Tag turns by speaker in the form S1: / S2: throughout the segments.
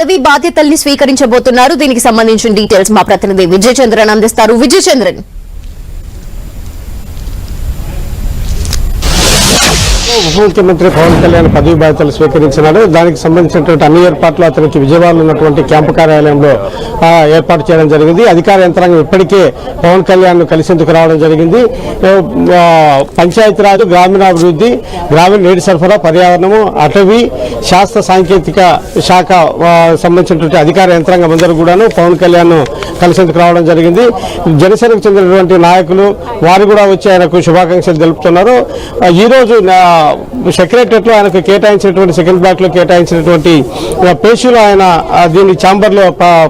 S1: పదవి బాధ్యతల్ని స్వీకరించబోతున్నారు. దీనికి సంబంధించిన డీటెయిల్స్ మా ప్రతినిధి విజయచంద్రన్ అందిస్తారు. విజయచంద్రన్.
S2: ఉప ముఖ్యమంత్రి పవన్ కళ్యాణ్ పదవి బాధ్యతలు స్వీకరించినాడు. దానికి సంబంధించినటువంటి అన్ని ఏర్పాట్లు అతనికి విజయవాడలో ఉన్నటువంటి క్యాంపు కార్యాలయంలో ఏర్పాటు చేయడం జరిగింది. అధికార యంత్రాంగం ఇప్పటికే పవన్ కళ్యాణ్ కలిసేందుకు రావడం జరిగింది. ఆ, పంచాయతీరాజ్ గ్రామీణాభివృద్ధి గ్రామీణ నీటి సరఫరా పర్యావరణము అటవీ శాస్త్ర సాంకేతిక శాఖ సంబంధించినటువంటి అధికార యంత్రాంగం అందరూ కూడాను పవన్ కళ్యాణ్ కలిసేందుకు రావడం జరిగింది. జనసేనకు చెందినటువంటి నాయకులు వారు కూడా వచ్చి ఆయనకు శుభాకాంక్షలు తెలుపుతున్నారు. ఆ, ఈ ఆయనకు కేటాయించినటువంటి సెకండ్ బ్లాక్లో కేటాయించినటువంటి ఆ, పేషీలో ఆయన దీన్ని దీని ఛాంబర్లో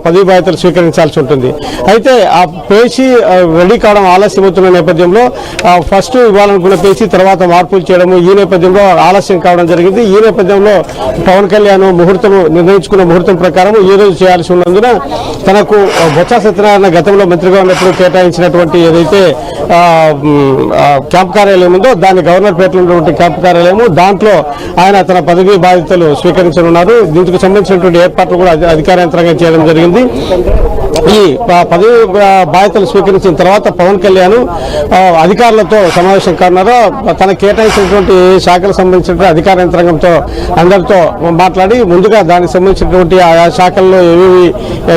S2: పదవి బాధ్యతలు స్వీకరించాల్సి ఉంటుంది. అయితే ఆ పేషీ రెడీ కావడం ఆలస్యమవుతున్న నేపథ్యంలో ఫస్ట్ ఇవ్వాలనుకున్న పేషీ తర్వాత మార్పులు చేయడము ఈ నేపథ్యంలో ఆలస్యం కావడం జరిగింది. ఈ నేపథ్యంలో పవన్ కళ్యాణ్ ముహూర్తం నిర్ణయించుకున్న ముహూర్తం ప్రకారం ఈ రోజు చేయాల్సి ఉన్నందున తనకు బొత్స సత్యనారాయణ గతంలో మంత్రిగా ఉన్నప్పుడు కేటాయించినటువంటి ఏదైతే క్యాంప్ కార్యాలయం ఉందో దాన్ని గవర్నర్ పేటలో ఉన్నటువంటి క్యాంప్ కార్యాలయము దాంట్లో ఆయన తన పదవి బాధ్యతలు స్వీకరించనున్నారు. దీనికి సంబంధించినటువంటి ఏర్పాట్లు కూడా అధికార యంత్రాంగం చేయడం జరిగింది. ఈ ప- పదవి బాధ్యతలు స్వీకరించిన తర్వాత పవన్ కళ్యాణ్ అధికారులతో సమావేశం కానున్నారు? తన కేటాయించినటువంటి శాఖలకు సంబంధించినటువంటి అధికార యంత్రాంగంతో అందరితో మాట్లాడి ముందుగా దానికి సంబంధించినటువంటి ఆయా శాఖల్లో ఏవేవి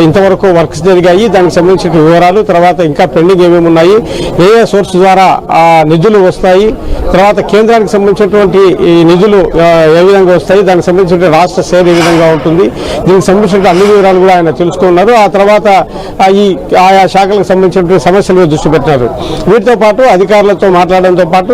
S2: ఇంతవరకు వర్క్స్ జరిగాయి దానికి సంబంధించిన వివరాలు తర్వాత ఇంకా పెండింగ్ ఏమేమి ఉన్నాయి ఏ ఏ సోర్స్ ద్వారా నిధులు వస్తాయి తర్వాత కేంద్రానికి సంబంధించినటువంటి ఈ నిధులు ఏ విధంగా వస్తాయి దానికి సంబంధించిన రాష్ట్ర సేవ ఏ విధంగా ఉంటుంది దీనికి సంబంధించిన అన్ని వివరాలు కూడా ఆయన తెలుసుకున్నారు. ఆ తర్వాత ఈ ఆయా శాఖలకు సంబంధించినటువంటి సమస్యల మీద దృష్టి పెట్టినారు. వీటితో పాటు అధికారులతో మాట్లాడడంతో పాటు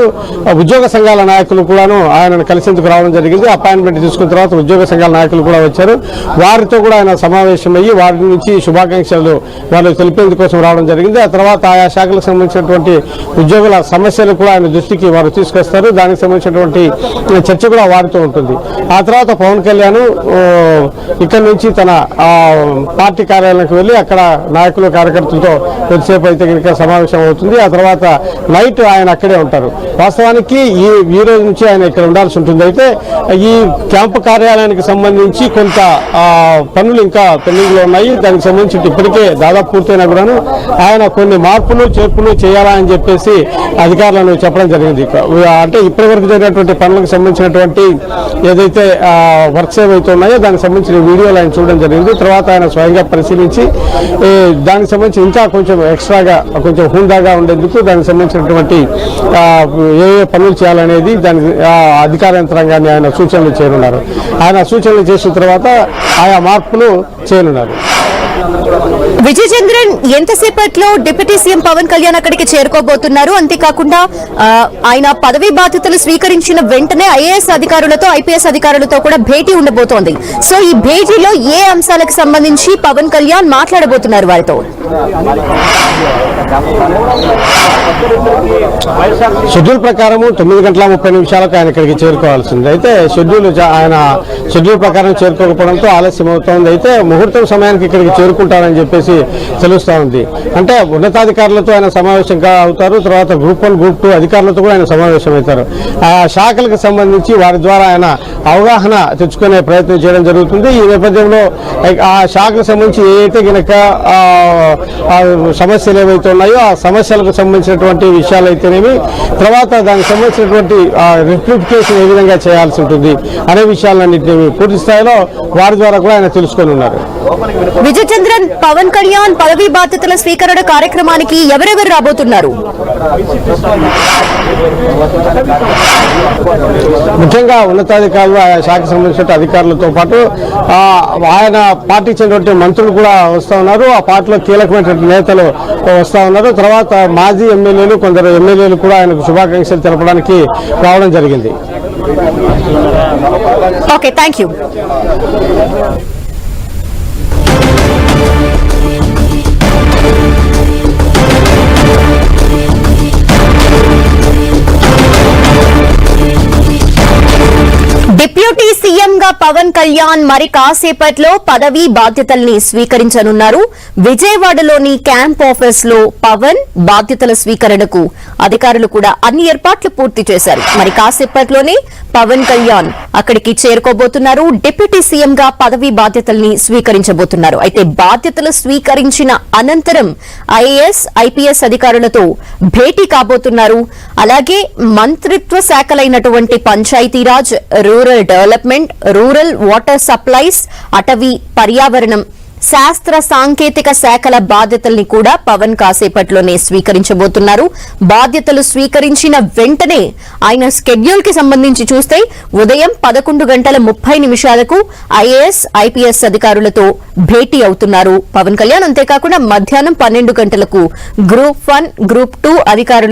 S2: ఉద్యోగ సంఘాల నాయకులు కూడాను ఆయనను కలిసేందుకు రావడం జరిగింది. అపాయింట్మెంట్ తీసుకున్న తర్వాత ఉద్యోగ సంఘాల నాయకులు కూడా వచ్చారు. వారితో కూడా ఆయన సమావేశమయ్యి వారి నుంచి శుభాకాంక్షలు వాళ్ళు తెలిపేందుకోసం రావడం జరిగింది. ఆ తర్వాత ఆయా శాఖలకు సంబంధించినటువంటి ఉద్యోగుల సమస్యలు కూడా ఆయన దృష్టికి వారు తీసుకొస్తారు. దానికి సంబంధించినటువంటి చర్చ కూడా వారితో ఉంటుంది. ఆ తర్వాత పవన్ కళ్యాణ్ ఇక్కడ నుంచి తన ఆ, పార్టీ కార్యాలయానికి వెళ్ళి అక్కడ నాయకులు కార్యకర్తలతో కొద్దిసేపు అయితే కనుక సమావేశం అవుతుంది. ఆ తర్వాత నైట్ ఆయన అక్కడే ఉంటారు. వాస్తవానికి ఈ ఈ రోజు నుంచి ఆయన ఇక్కడ ఉండాల్సి ఉంటుంది. అయితే ఈ క్యాంపు కార్యాలయానికి సంబంధించి కొంత పనులు ఇంకా పెండింగ్లో ఉన్నాయి. దానికి సంబంధించి ఇప్పటికే దాదాపు పూర్తయినా కూడాను ఆయన కొన్ని మార్పులు చేర్పులు చేయాలా అని చెప్పేసి అధికారులను చెప్పడం జరిగింది. అంటే ఇప్పటి వరకు జరిగినటువంటి పనులకు సంబంధించినటువంటి ఏదైతే వర్క్స్ ఏవైతే ఉన్నాయో దానికి సంబంధించిన వీడియోలు ఆయన చూడడం జరిగింది. తర్వాత ఆయన స్వయంగా పరిశీలించి దానికి సంబంధించి ఇంకా కొంచెం ఎక్స్ట్రాగా కొంచెం హుందాగా ఉండేందుకు దానికి సంబంధించినటువంటి ఏ ఏ పనులు చేయాలనేది దాని అధికార యంత్రాంగాన్ని ఆయన సూచనలు చేయనున్నారు. ఆయన సూచనలు చేసిన తర్వాత ఆయా మార్పులు చేయనున్నారు.
S1: విజయ్ చంద్రన్ ఎంతసేపట్లో డిప్యూటీ సీఎం పవన్ కళ్యాణ్ అక్కడికి చేరుకోబోతున్నారు? అంతేకాకుండా ఆయన పదవి బాధ్యతలు స్వీకరించిన వెంటనే ఐఏఎస్ అధికారులతో ఐపీఎస్ అధికారులతో కూడా భేటీ ఉండబోతోంది. సో ఈ భేటీలో ఏ అంశాలకు సంబంధించి పవన్ కళ్యాణ్ మాట్లాడబోతున్నారు వారితో?
S2: షెడ్యూల్ ప్రకారము తొమ్మిది గంటల ముప్పై నిమిషాలకు ఆయన ఇక్కడికి చేరుకోవాల్సింది. అయితే షెడ్యూల్ ఆయన షెడ్యూల్ ప్రకారం చేరుకోకపోవడంతో ఆలస్యం అవుతోంది అయితే ముహూర్తం సమయానికి ఇక్కడికి చేరుకుంటారని చెప్పేసి తెలుస్తూ ఉంది. అంటే ఉన్నతాధికారులతో ఆయన సమావేశం అవుతారు తర్వాత గ్రూప్ వన్ గ్రూప్ టూ అధికారులతో కూడా ఆయన సమావేశం అవుతారు. ఆ శాఖలకు సంబంధించి వారి ద్వారా ఆయన అవగాహన తెచ్చుకునే ప్రయత్నం చేయడం జరుగుతుంది. ఈ నేపథ్యంలో ఆ శాఖకు సంబంధించి ఏదైతే అయితే గనక సమస్యలు ఏవైతే ఉన్నాయో ఆ సమస్యలకు సంబంధించినటువంటి విషయాలు అయితేనేమి తర్వాత దానికి సంబంధించినటువంటి రిప్లిఫికేషన్ ఏ విధంగా చేయాల్సి ఉంటుంది అనే విషయాలన్నింటినీ పూర్తి స్థాయిలో వారి ద్వారా కూడా ఆయన తెలుసుకొని ఉన్నారు.
S1: విజయ్ చంద్రన్ పవన్ కళ్యాణ్ పదవి బాధ్యతల స్వీకరణ కార్యక్రమానికి ఎవరెవరు రాబోతున్నారు?
S2: ముఖ్యంగా ఉన్నతాధికారులు శాఖకు సంబంధించిన అధికారులతో పాటు ఆ, ఆయన పార్టీకి చెందినటువంటి మంత్రులు కూడా వస్తూ ఉన్నారు. ఆ పార్టీలో కీలకమైనటువంటి నేతలు వస్తూ ఉన్నారు. తర్వాత మాజీ ఎమ్మెల్యేలు కొందరు ఎమ్మెల్యేలు కూడా ఆయనకు శుభాకాంక్షలు తెలపడానికి రావడం జరిగింది.
S1: ఓకే థ్యాంక్ యూ సీఎంగా పవన్ కళ్యాణ్ మరి కాసేపట్లో పదవీ బాధ్యతల్ని స్వీకరించనున్నారు. విజయవాడలోని క్యాంప్ ఆఫీస్లో పవన్ బాధ్యతల స్వీకరణకు అధికారులు కూడా అన్ని ఏర్పాట్లు పూర్తి చేశారు. మరి కాసేపట్లోనే పవన్ కళ్యాణ్ అక్కడికి చేరుకోబోతున్నారు. డిప్యూటీ సీఎంగా పదవీ బాధ్యతల్ని స్వీకరించబోతున్నారు. అయితే బాధ్యతలు స్వీకరించిన అనంతరం ఐఏఎస్ ఐపీఎస్ అధికారులతో భేటీ కాబోతున్నారు. అలాగే మంత్రిత్వ శాఖలైనటువంటి Panchayati Raj rural development development rural water supplies అటవీ పర్యావరణం శాస్త్ర సాంకేతిక శాఖల బాధ్యతల్ని కూడా పవన్ కాసేపట్లోనే స్వీకరించబోతున్నారు. బాధ్యతలు స్వీకరించిన వెంటనే ఆయన స్కెడ్యూల్కి సంబంధించి చూస్తే ఉదయం పదకొండు గంటల ముప్పై నిమిషాలకు ఐఏఎస్ ఐపీఎస్ అధికారులతో భేటీ అవుతున్నారు. పవన్ కళ్యాణ్ అంతేకాకుండా మధ్యాహ్నం పన్నెండు గంటలకు గ్రూప్ వన్ గ్రూప్ టూ అధికారులు